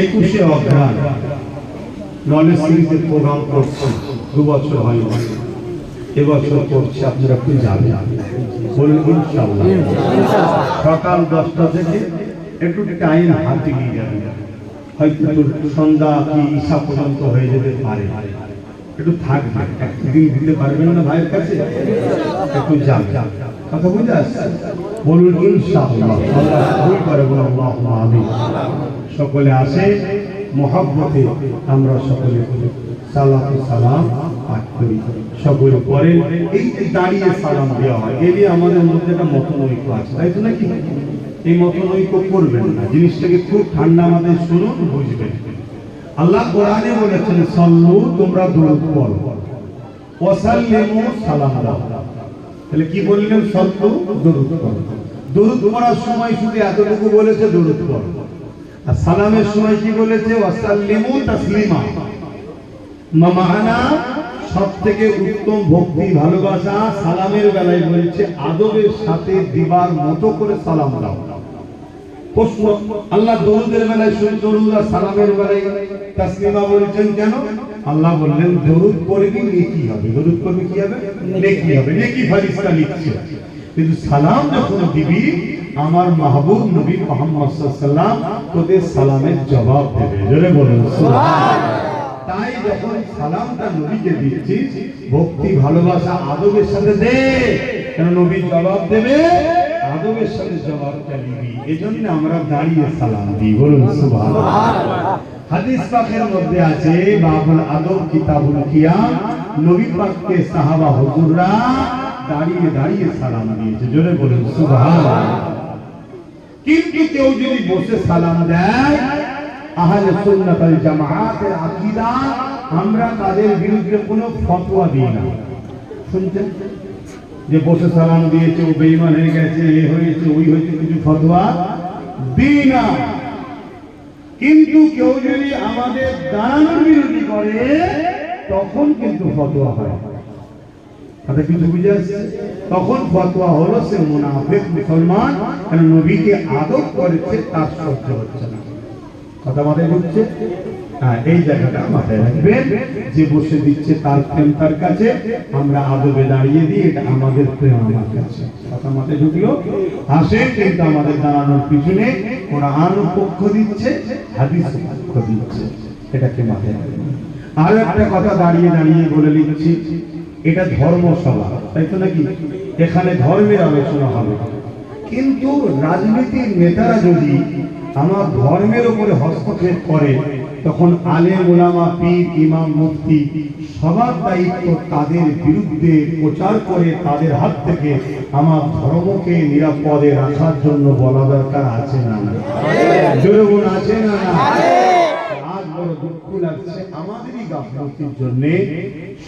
একুশে অঘ্রান নলেজ সিরিজের প্রোগ্রাম করছি। দু বছর হয়নি। এবছর করছি, আপনারা একটু যাবেন বলুন সকাল দশটা থেকে একটু টাইম হাতে নিয়ে যাবেন হয়তো সন্ধ্যা কি ঈশা পর্যন্ত হয়ে যেতে পারে। একটু থাকবে। একদিন দিতে পারবেন না ভাইয়ের কাছে? একটু যান কথা বুঝে আসছে? বলুন, ইনশাআল্লাহ। করে বলুন আমিন। সকলে আসে, মহাব্বতে আমরা সকলে সালাম সালাম পাঠ করি। সকলে পরে এই যে দাঁড়িয়ে সালাম দেওয়া হয় আমাদের মধ্যে একটা মতনৈক্য আছে, তাই তো নাকি? এই মতনৈক্য করবেন না, জিনিসটাকে খুব ঠান্ডা মাথায় শুনুন, বুঝবেন। আল্লাহ কোরআনে বলেছেন, সল্লু, তোমরা দরুদ পড়ো। ওয়াসাল্লিমু, সালাম দাও। তাহলে কি বললেন সল্লু দরুদ দরুদ পড়ার সময় শুধু এতটুকু বলেছে, দরুদ পড়। আর সালামের সময় কি বলেছে? ওয়াসাল্লিমু তাসলিমা। মামানা সব থেকে উত্তম ভক্তি, ভালোবাসা সালামের বেলায় বলছে, আদবের সাথে দিবার মতো করে সালাম দাও। প্রশ্ন আল্লাহ দরুদের বেলায় শুধু দরুদ আর সালামের বেলায় তাসলিমা বলছেন কেন? আল্লাহ বললেন দরুদ পড়বি নেকি হবে। দরুদ পড়বি কি হবে? নেকি হবে। নেকি ফারিস্তা লিখছে। কিন্তু সালাম যখন দিবি আমার মাহবুব নবী মোহাম্মদ সাল্লাম তোদের সালামের জবাব দেবে। জোরে বলুন তাই যখন সালামটা নবীকে দিচ্ছিস ভক্তি ভালোবাসা আদবের সাথে দে। কেন নবী জবাব দেবে? আদবের সাথে জবাবটা নিবি এজন্য আমরা দাঁড়িয়ে সালাম দিই। বলুন হাদিস মধ্যে আছে, বাবুল আদব কিতাবুল নবী পাককে সাহাবা হুজুররা দাঁড়িয়ে দাঁড়িয়ে সালাম দিয়েছে। জোরে বলুন কিন্তু কেউ যদি বসে সালাম দেয়, আহলে সুন্নাত জামাআতের আকীদা, আমরা তাদের বিরুদ্ধে কোনো ফতোয়া দিই না। শুনছেন? যে বসে সালাম দিয়েছে, ও বেঈমান হয়ে গেছে, এ হয়েছে, ওই হয়েছে কিছু ফতোয়া? দিই না। কিন্তু কেউ যদি আমাদের দাঁড়ানোর বিরোধী করে, তখন কিন্তু ফতোয়া হয়। কথা কিন্তু বুঝে আসছে, তখন ফতোয়া হলো সে মুনাফিক মুসলমান কারণ নবীকে আদব করেছে, তার সহ্য হচ্ছে না। কথা মাথায় ঢুকছে? এই জায়গাটা মাথায় রাখবেন। যে বসে দিচ্ছে তার প্রেম তার কাছে, আমরা আদবে দাঁড়িয়ে দিই এটা আমাদের প্রেম আমার কাছে। কথা মাথায় ঢুকলো? আসেন, কিন্তু আমাদের দাঁড়ানোর পিছনে পক্ষ দিচ্ছে, হাদিস পক্ষ দিচ্ছে। এটাকে মাথায় একটা কথা দাঁড়িয়ে দাঁড়িয়ে বলে নিচ্ছি এটা ধর্মসভা তাই তো নাকি? এখানে ধর্মের আলোচনা হবে। কিন্তু রাজনীতির নেতারা যদি আমার ধর্মের উপরে হস্তক্ষেপ করে তখন আলে ওলামা পীর ইমাম মুফতি সবার দায়িত্ব তাদের বিরুদ্ধে প্রচার করে তাদের হাত থেকে আমার ধর্মকে নিরাপদে রাখার জন্য বলা দরকার, আছে না না? আছে না আমাদেরই গাফলতির জন্য।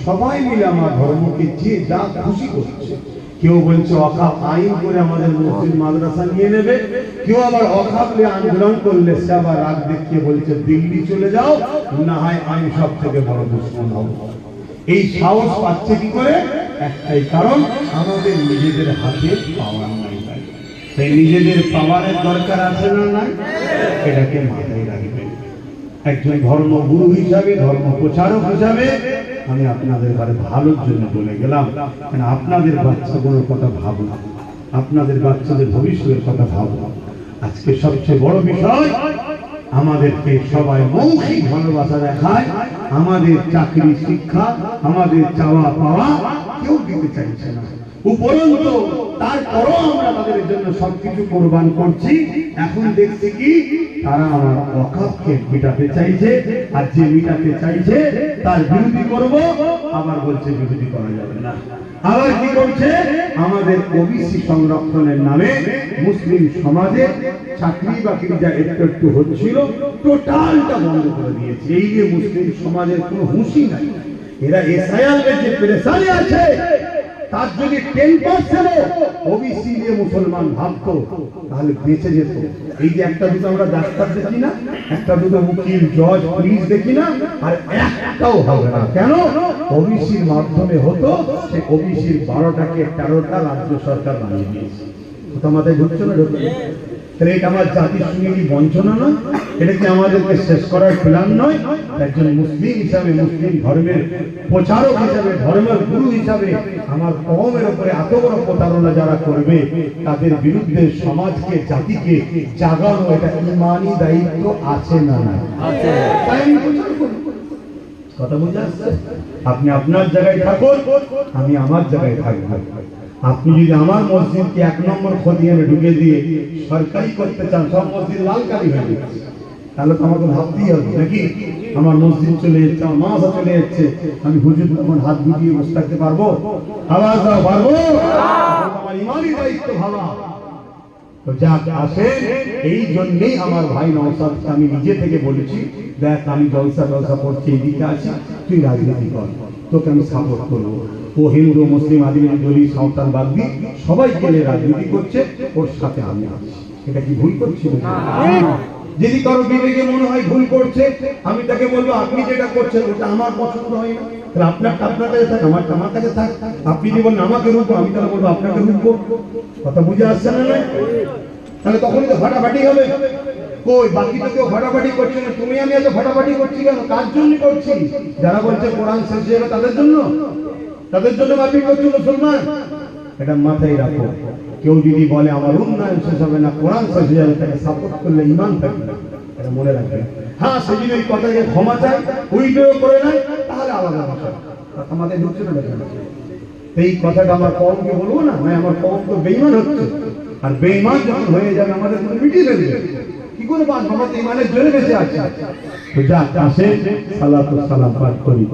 সবাই মিলে আমার ধর্মকে যে যা খুশি করছে কেউ বলছে অকাপ আইন করে আমাদের মুসলিম মাদ্রাসা নিয়ে নেবে। কেউ আবার অকাপ নিয়ে আন্দোলন করলে সে আবার রাগ দেখিয়ে বলছে, দিল্লি চলে যাও, না হয় আমি সব থেকে বড় দুশ্মন হব এই সাহস পাচ্ছে কি করে? একটাই কারণ, আমাদের নিজেদের হাতে পাওয়ার নাই সেই নিজেদের পাওয়ারের দরকার আছে না নাই? এটাকে মাথায় রাখবেন। একজন ধর্মগুরু হিসাবে ধর্ম প্রচারক হিসাবে আমি আপনাদের ঘরে ভালোর জন্য বলে গেলাম। কেন আপনাদের বাচ্চাগুলোর কথা ভাবুন। আপনাদের বাচ্চাদের ভবিষ্যতের কথা ভাবুন। আজকে সবচেয়ে বড় বিষয়, আমাদেরকে সবাই মৌখিক ভালোবাসা দেখায়। আমাদের চাকরি শিক্ষা, আমাদের চাওয়া পাওয়া কেউ দিতে চাইছে না। উপরন্ত তারপরও আমরা তাদের জন্য সবকিছু কোরবান করছি। এখন দেখছি কি, তারা আমার অকাপকে মেটাতে চাইছে, আর যে মেটাতে চাইছে, তার বিরোধী করব। আবার বলছে, বিরোধী করা যাবে না। আবার কি করছে? আমাদের ওবিসি সংরক্ষণের নামে মুসলিম সমাজে চাকরি বাকরি যা একটু একটু হচ্ছিল, টোটালটা বন্ধ করে দিয়েছে। এই যে মুসলিম সমাজের কোনো হুঁশি নাই। এরা এসআইআর যে পেরেশানি আছে তার যদি টেন পার্সেন্ট ওবিসি নিয়ে মুসলমান ভাবতো, তাহলে বেঁচে যেত। এই যে একটা দুটো আমরা ডাক্তার দেখি না, একটা দুটো উকিল, জজ, পুলিশ দেখি না, আর একটাও হবে না। কেন? ওবিসির মাধ্যমে হতো, সে ওবিসির বারোটাকে তেরোটা রাজ্য সরকার বানিয়ে দিয়েছে। কথা মাথায় ঢুকছে না, ঢুকছে? তাহলে এটা আমার জাতির সঙ্গে কি বঞ্চনা নয়? এটা কি আমাদেরকে শেষ করার প্ল্যান নয়? একজন মুসলিম হিসাবে মুসলিম ধর্মের প্রচারক হিসাবে ধর্মের গুরু হিসাবে আমার কমের উপরে এত বড় প্রতারণা যারা করবে তাদের বিরুদ্ধে সমাজকে জাতিকে জাগানো এটা ইমানি দায়িত্ব আছে না না তাই আমি প্রচার করি। কথা বুঝে আসছে আপনি আপনার জায়গায় থাকুন আমি আমার জায়গায় থাকব। আপনি যদি আমার মসজিদকে এক নম্বর খতিয়ানে ঢুকে দিয়ে সরকারি করতে চান, সব মসজিদ লাল কালি হয়ে যাচ্ছে তাহলে তো আমাকে ভাবতেই হবে, নাকি? আমার মসজিদ চলে যাচ্ছে আমার মাসা চলে যাচ্ছে আমি হুজুর তখন হাত গুটিয়ে বসে থাকতে পারব? আওয়াজ দাও, পারব? আমার ইমানই দায়িত্ব তো যাক আসেন এই জন্যেই আমার ভাই নওসাদকে আমি নিজে থেকে বলেছি, দেখ, আমি জলসা জলসা করছি এইদিকে আছি তুই রাজনীতি কর। তোকে আমি সাপোর্ট করব। ও হিন্দু মুসলিম আদিবাসী দলি সাঁওতাল বাগদি সবাই গেলে রাজনীতি করছে ওর সাথে আমি আছি। এটা কি ভুল করছি যদি কারও বিবেকে মনে হয় ভুল করছে আমি তাকে বলব আপনি যেটা করছেন ওটা আমার পছন্দ হয় না। তাহলে আপনার আপনার কাছে থাক আমার আমার কাছে থাক। আপনি যদি বলেন আমাকে রুখবো আমি তাহলে বলব আপনাকে রুখবো কথা বুঝে আসছে না তাহলে তখনই তো ফাটাফাটি হবে। কই বাকি তো কেউ ফাটাফাটি করছে না তুমি আমি এত ফাটাফাটি করছি কেন? কার জন্য করছি? যারা বলছে কোরআন শেষ হয়ে তাদের জন্য? তাদের জন্য মারপিট করছে মুসলমান? এটা মাথায় রাখো। কেউ যদি বলে আমার উন্নয়ন শেষ হবে না, কোরআন শেষ হয়ে যাবে, তাকে সাপোর্ট করলে ইমান থাকবে। এটা মনে রাখবে। হ্যাঁ সে যদি ওই কথাকে ক্ষমা চায় উইড্রো করে নেয়, তাহলে আলাদা কথা মাথায় ঢুকছে না এই কথাটা আমার কমকে বলব না? আমার কম তো বেইমান হচ্ছে। আর বেঈমান যখন হয়ে যাবে, আমাদের মধ্যে মিটিয়ে দেবে কি করে বাঁচবো আমরা তো ইমানের জোরে বেঁচে আছি। তো যা, আসে, সালাত সালাম পাঠ করি।